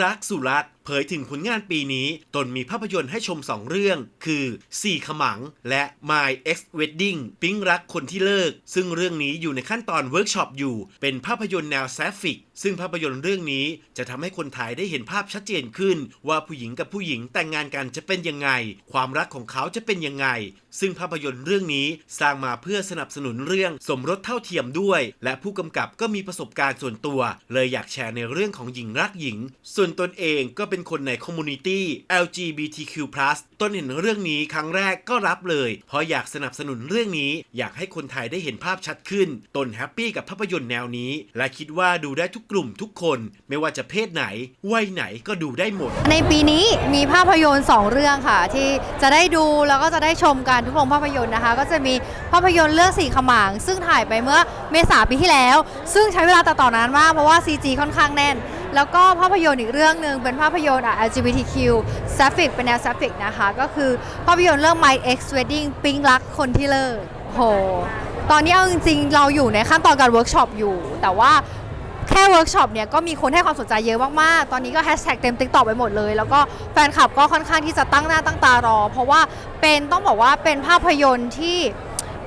รักสุรักเผยถึงผลงานปีนี้ ตนมีภาพยนตร์ให้ชม 2 เรื่อง คือสี่ขมัง และ My Ex Wedding ปิ๊งรักคนที่เลิก ซึ่งเรื่องนี้อยู่ในขั้นตอนเวิร์กช็อปอยู่ เป็นภาพยนตร์แนวแซฟิก ซึ่งภาพยนตร์เรื่องนี้จะทำให้คนไทยได้เห็นภาพชัดเจนขึ้น ว่าผู้หญิงกับผู้หญิงแต่งงานกันจะเป็นยังไง ความรักของเขาจะเป็นยังไง ซึ่งภาพยนตร์เรื่องนี้สร้างมาเพื่อสนับสนุนเรื่องสมรสเท่าเทียมด้วย และผู้กำกับก็มีประสบการณ์ส่วนตัว เลยอยากแชร์ในเรื่องของหญิงรักหญิง ส่วนตนเองก็เป็นคนในคอมมูนิตี้ LGBTQ+ ต้นเห็นเรื่องนี้ครั้งแรกก็รับเลย เพราะอยากสนับสนุนเรื่องนี้ อยากให้คนไทยได้เห็นภาพชัดขึ้น ตนแฮปปี้กับภาพยนตร์แนวนี้ และคิดว่าดูได้ทุกกลุ่มทุกคน ไม่ว่าจะเพศไหน วัยไหนก็ดูได้หมด ในปีนี้มีภาพยนตร์ 2 เรื่องค่ะ ที่จะได้ดูแล้วก็จะได้ชมกันทุกโรงภาพยนตร์นะคะ ก็จะมีภาพยนตร์เรื่องสีขมาง ซึ่งถ่ายไปเมื่อเมษาปีที่แล้ว ซึ่งใช้เวลาตัดต่อนานมากเพราะว่า CG ค่อนข้างแน่น แล้วก็ภาพยนตร์อีกเรื่องหนึ่งเป็นภาพยนตร์อะ LGBTQ s a f f i c เป็นแนว s a f f i c นะคะ ก็คือภาพยนตร์เรื่อง My Ex Wedding ปิ๊งรักคนที่เลิกโห ตอนนี้เอาจริงๆ เราอยู่ในขั้นตอนการเวิร์กช็อปอยู่ แต่ว่าแค่เวิร์กช็อปเนี่ยก็มีคนให้ความสนใจเยอะมากๆ ตอนนี้ก็แฮชแท็กเต็มติ๊กต็อกไปหมดเลย แล้วก็แฟนคลับก็ค่อนข้างที่จะตั้งหน้าตั้งตารอ เพราะว่าเป็นต้องบอกว่าเป็นภาพยนตร์ที่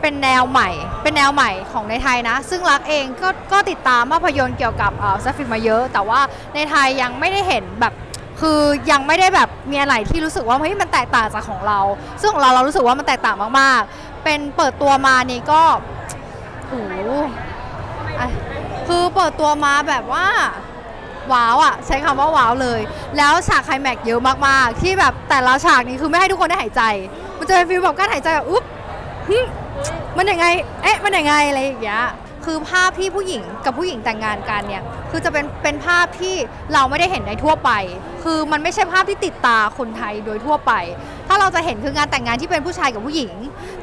เป็นแนวใหม่ เป็นแนวใหม่ของในไทยนะ ซึ่งรักเองก็ก็ติดตามภาพยนตร์เกี่ยวกับเอ่อซัฟฟิกมาเยอะ แต่ว่าในไทยยังไม่ได้เห็นแบบ คือยังไม่ได้แบบมีอะไรที่รู้สึกว่าเฮ้ยมันแตกต่างจากของเรา ซึ่งของเราเรารู้สึกว่ามันแตกต่างมากๆ เป็นเปิดตัวมานี่ก็โอ้โหอะคือเปิดตัวมาแบบว่า ว้าวอะใช้คำว่าว้าวเลย แล้วฉากไคลแม็กซ์เยอะมากๆ ที่แบบแต่ละฉากนี้คือไม่ให้ทุกคนได้หายใจ มันจะเป็นฟีลแบบการหายใจแบบอุ๊บหึ มันยังไง เอ๊ะ มันยังไงอะไรอย่างเงี้ย คือภาพที่ผู้หญิงกับผู้หญิงแต่งงานกันเนี่ย คือจะเป็นเป็นภาพที่เราไม่ได้เห็นในทั่วไป คือมันไม่ใช่ภาพที่ติดตาคนไทยโดยทั่วไป ถ้าเราจะเห็นคืองานแต่งงานที่เป็นผู้ชายกับผู้หญิง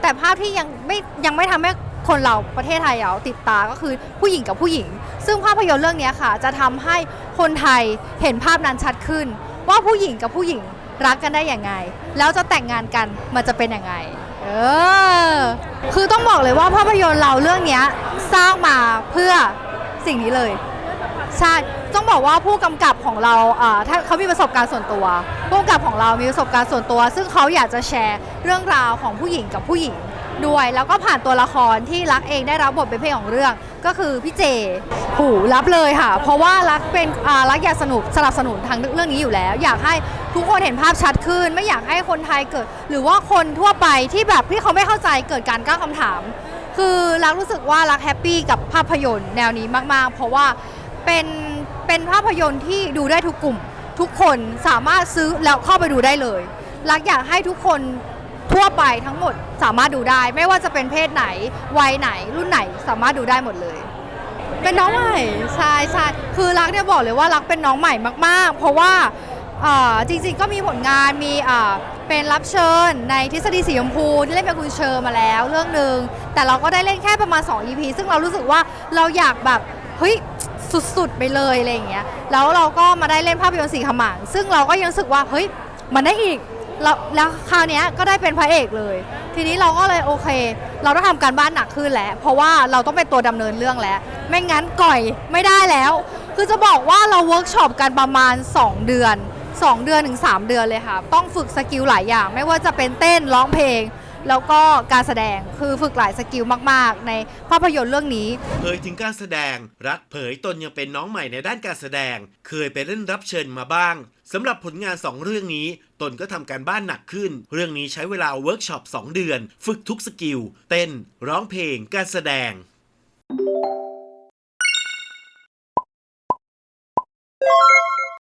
แต่ภาพที่ยังไม่ยังไม่ทำให้คนเราประเทศไทยเราติดตาก็คือผู้หญิงกับผู้หญิง ซึ่งภาพยนตร์เรื่องนี้ค่ะ จะทำให้คนไทยเห็นภาพนั้นชัดขึ้น ว่าผู้หญิงกับผู้หญิงรักกันได้อย่างไง แล้วจะแต่งงานกันมันจะเป็นอยังไง เออ คือต้องบอกเลยว่าภาพยนตร์เราเรื่องนี้สร้างมาเพื่อสิ่งนี้เลยใช่ต้องบอกว่าผู้กำกับของเราถ้าเขามีประสบการณ์ส่วนตัว ผู้กำกับของเรามีประสบการณ์ส่วนตัว ซึ่งเขาอยากจะแชร์เรื่องราวของผู้หญิงกับผู้หญิง ด้วย แล้วก็ผ่านตัวละครที่รักเองได้รับบทเป็นเพลงของเรื่อง ก็คือพี่เจหูรับเลยค่ะ เพราะว่ารักเป็นอ่ารักอยากสนุกสนับสนุนทางเรื่องนี้อยู่แล้ว อยากให้ทุกคนเห็นภาพชัดขึ้น ไม่อยากให้คนไทยเกิด หรือว่าคนทั่วไปที่แบบที่เขาไม่เข้าใจเกิดการตั้งคำถาม คือรักรู้สึกว่ารักแฮปปี้กับภาพยนตร์แนวนี้มากๆ เพราะว่าเป็นเป็นภาพยนตร์ที่ดูได้ทุกกลุ่ม ทุกคนสามารถซื้อแล้วเข้าไปดูได้เลย รักอยากให้ทุกคน ทั่วไปทั้งหมดสามารถดูได้ ไม่ว่าจะเป็นเพศไหน วัยไหน รุ่นไหนสามารถดูได้หมดเลย เป็นน้องใหม่ใช่ใช่คือรักเนี่ยบอกเลยว่ารักเป็นน้องใหม่มาก ๆ เพราะว่าอ่าจริงๆก็มีผลงานมีอ่าเป็นรับเชิญในทฤษฎีสีชมพูที่เล่นเป็นคุณเชอร์มาแล้วเรื่องหนึ่งแต่เราก็ได้เล่นแค่ประมาณ 2 EP ซึ่งเรารู้สึกว่าเราอยากแบบเฮ้ยสุดๆไปเลยอะไรอย่างเงี้ยแล้วเราก็มาได้เล่นภาพยนตร์สีขมางซึ่งเราก็ยังรู้สึกว่าเฮ้ยมันได้อีก แล้วแล้วคราวเนี้ยก็ได้เป็นพระเอกเลย ทีนี้เราก็เลยโอเค เราต้องทำการบ้านหนักขึ้นแล้ว เพราะว่าเราต้องเป็นตัวดำเนินเรื่องแล้ว ไม่งั้นก่อยไม่ได้แล้ว คือจะบอกว่าเราเวิร์กช็อปกันประมาณ 2 เดือน 2 เดือนถึง 3 เดือนเลยค่ะ ต้องฝึกสกิลหลายอย่าง ไม่ว่าจะเป็นเต้นร้องเพลง แล้วก็การแสดงคือฝึกหลายสกิลมาก ๆ ในภาพยนตร์เรื่องนี้ เผยถึงการแสดง รัฐเผยตนยังเป็นน้องใหม่ในด้านการแสดง เคยไปเล่นรับเชิญมาบ้างสำหรับผลงาน 2 เรื่องนี้ ตนก็ทำการบ้านหนักขึ้น เรื่องนี้ใช้เวลาเวิร์กช็อป 2 เดือน ฝึกทุกสกิล เต้น ร้องเพลง การแสดง